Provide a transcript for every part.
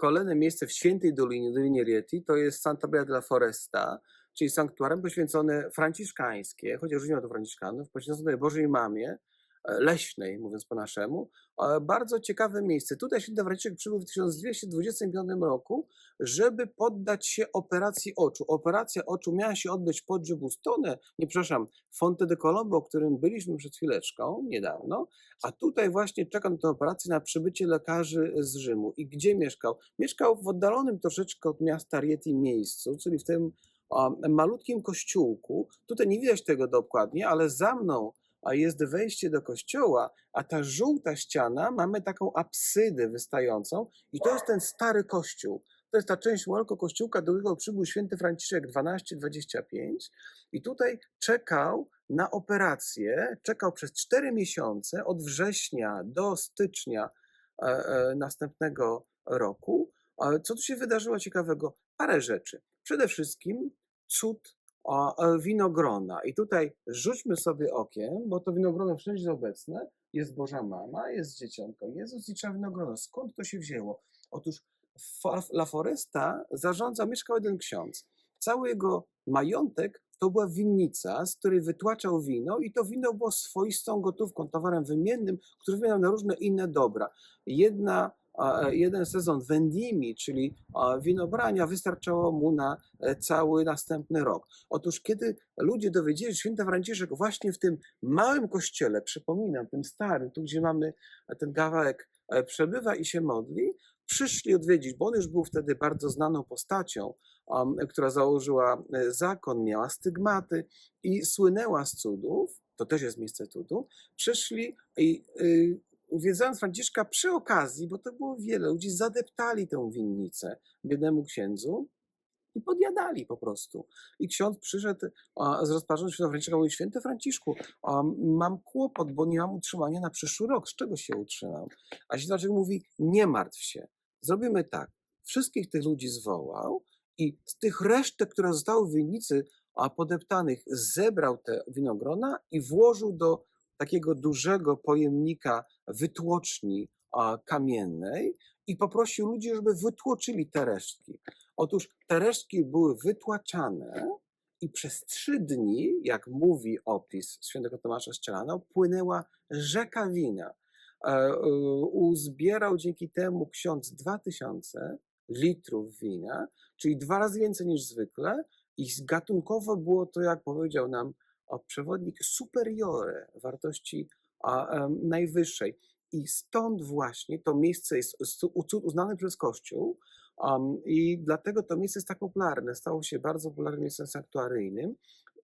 kolejne miejsce w Świętej Dolinie, Dolinie Rieti, to jest Santa Maria della Foresta, czyli sanktuarium poświęcone franciszkańskie, chociaż nie ma to franciszkanów, poświęcone Bożej Mamie, leśnej, mówiąc po naszemu. E, Bardzo ciekawe miejsce. Tutaj święty Franciszek przybył w 1225 roku, żeby poddać się operacji oczu. Operacja oczu miała się odbyć pod Giubustone, nie przepraszam, Fonte de Colombo, o którym byliśmy przed chwileczką, niedawno, a tutaj właśnie czekam tę operację na przybycie lekarzy z Rzymu. I gdzie mieszkał? Mieszkał w oddalonym troszeczkę od miasta Rieti miejscu, czyli w tym malutkim kościółku. Tutaj nie widać tego dokładnie, ale za mną a jest wejście do kościoła, a ta żółta ściana, mamy taką absydę wystającą i to jest ten stary kościół. To jest ta część małego kościółka, do którego przybył święty Franciszek 1225 i tutaj czekał na operację, czekał przez 4 miesiące, od września do stycznia e, e, następnego roku. Co tu się wydarzyło ciekawego? Parę rzeczy. Przede wszystkim cud winogrona. I tutaj rzućmy sobie okiem, bo to winogrono wszędzie jest obecne. Jest Boża Mama, jest Dzieciątko Jezus i trzeba winogrono. Skąd to się wzięło? Otóż La Foresta zarządza, mieszkał jeden ksiądz. Cały jego majątek to była winnica, z której wytłaczał wino i to wino było swoistą gotówką, towarem wymiennym, który wymieniał na różne inne dobra. Jedna jeden sezon vendimi, czyli winobrania, wystarczało mu na e, cały następny rok. Otóż kiedy ludzie dowiedzieli, że święty Franciszek właśnie w tym małym kościele, przypominam, tym starym, tu gdzie mamy ten kawałek, e, przebywa i się modli, przyszli odwiedzić, bo on już był wtedy bardzo znaną postacią, um, która założyła e, zakon, miała stygmaty i słynęła z cudów, to też jest miejsce cudu, przyszli i y, Wiedząc Franciszka przy okazji, bo to było wiele ludzi, zadeptali tę winnicę biednemu księdzu i podjadali po prostu. I ksiądz przyszedł z rozpaczą świętego Franciszka i mówi, święty Franciszku, mam kłopot, bo nie mam utrzymania na przyszły rok. Z czego się utrzymam? A święty mówi, nie martw się. Zrobimy tak. Wszystkich tych ludzi zwołał i z tych resztek, które zostały w winnicy a podeptanych, zebrał te winogrona i włożył do takiego dużego pojemnika wytłoczni kamiennej i poprosił ludzi, żeby wytłoczyli te resztki. Otóż te resztki były wytłaczane i przez trzy dni, jak mówi opis świętego Tomasza Szczelana, płynęła rzeka wina. E, Uzbierał dzięki temu ksiądz 2000 litrów wina, czyli dwa razy więcej niż zwykle i gatunkowo było to, jak powiedział nam przewodnik superiore wartości najwyższej. I stąd właśnie to miejsce jest uznane przez Kościół um, i dlatego to miejsce jest tak popularne. Stało się bardzo popularnym miejscem sanktuaryjnym.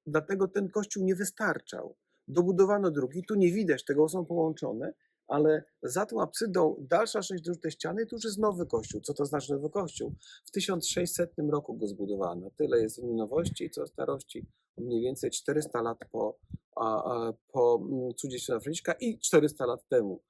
Dlatego ten kościół nie wystarczał. Dobudowano drugi, tu nie widać tego, są połączone, ale za tą absydą dalsza część tej ściany to już jest nowy kościół. Co to znaczy nowy kościół? W 1600 roku go zbudowano. Tyle jest nowości, co starości. Mniej więcej 400 lat po, po mm, cudzie świętego Franciszka i 400 lat temu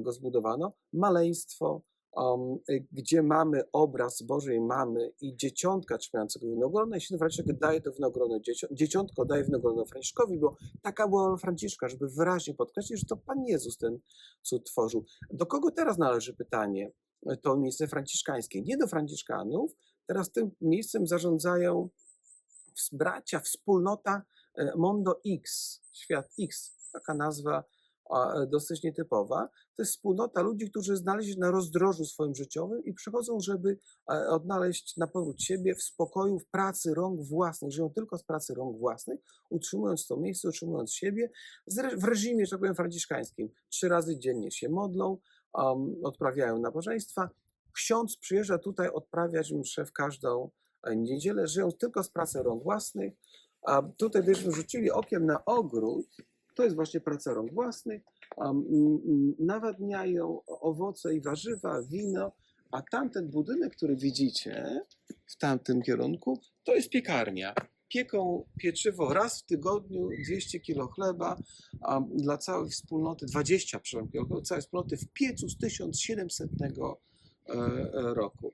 go zbudowano. Maleństwo, um, y, gdzie mamy obraz Bożej Mamy i dzieciątka trzymającego winogrona i święty Franciszek daje to winogrono dzieci, dzieciątko, daje winogrono Franciszkowi, bo taka była Franciszka, żeby wyraźnie podkreślić, że to Pan Jezus ten cud tworzył. Do kogo teraz należy pytanie? To miejsce franciszkańskie. Nie do franciszkanów. Teraz tym miejscem zarządzają bracia, wspólnota e, Mondo X, Świat X, taka nazwa e, dosyć nietypowa. To jest wspólnota ludzi, którzy znaleźli się na rozdrożu swoim życiowym i przychodzą, żeby e, odnaleźć na powrót siebie w spokoju, w pracy rąk własnych. Żyją tylko z pracy rąk własnych, utrzymując to miejsce, utrzymując siebie w reżimie, że tak powiem, franciszkańskim. Trzy razy dziennie się modlą, um, odprawiają nabożeństwa. Ksiądz przyjeżdża tutaj odprawiać mszę w każdą niedzielę, żyją tylko z pracy rąk własnych. A tutaj gdybyśmy rzucili okiem na ogród, to jest właśnie praca rąk własnych. Nawadniają owoce i warzywa, wino, a tamten budynek, który widzicie w tamtym kierunku, to jest piekarnia. Pieką pieczywo raz w tygodniu, 200 kilo chleba dla całej wspólnoty, 20 przepraszam, całej wspólnoty w piecu z 1700 e, e, roku.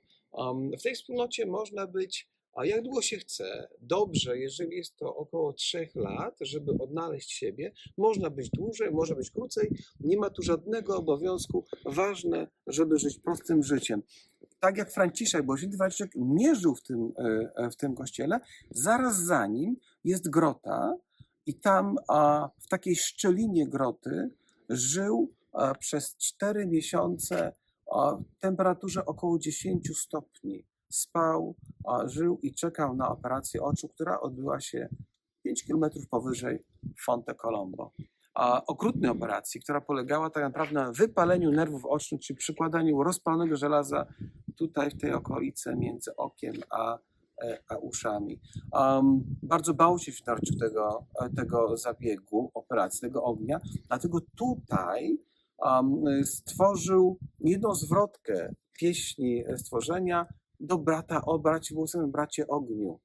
W tej wspólnocie można być, a jak długo się chce, dobrze, jeżeli jest to około 3 lat, żeby odnaleźć siebie, można być dłużej, może być krócej, nie ma tu żadnego obowiązku, ważne, żeby żyć prostym życiem. tak jak Franciszek, bo święty Franciszek nie żył w tym, e, e, w tym kościele, zaraz za nim jest grota i tam a, w takiej szczelinie groty żył przez cztery miesiące w temperaturze około 10 stopni. Spał, żył i czekał na operację oczu, która odbyła się 5 kilometrów powyżej Fonte Colombo. Okrutnej operacji, która polegała tak naprawdę na wypaleniu nerwów ocznych, czyli przykładaniu rozpalonego żelaza tutaj w tej okolicy między okiem a, e, a uszami. Um, bardzo bał się Świętarczyk tego, e, tego zabiegu, operacji, tego ognia, dlatego tutaj stworzył jedną zwrotkę pieśni stworzenia do brata, o braci błogosławiony bracie ogniu,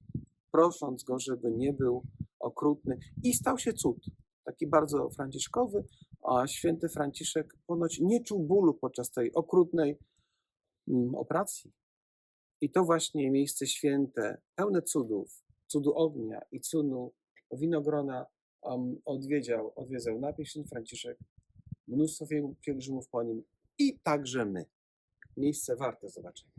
prosząc go, żeby nie był okrutny i stał się cud, taki bardzo franciszkowy, a święty Franciszek ponoć nie czuł bólu podczas tej okrutnej mm, operacji. I to właśnie miejsce święte, pełne cudów, cudu ognia i cudu winogrona um, odwiedział, odwiedzał święty Franciszek, mnóstwo piel- pielgrzymów po nim i także my. Miejsce warte zobaczenia.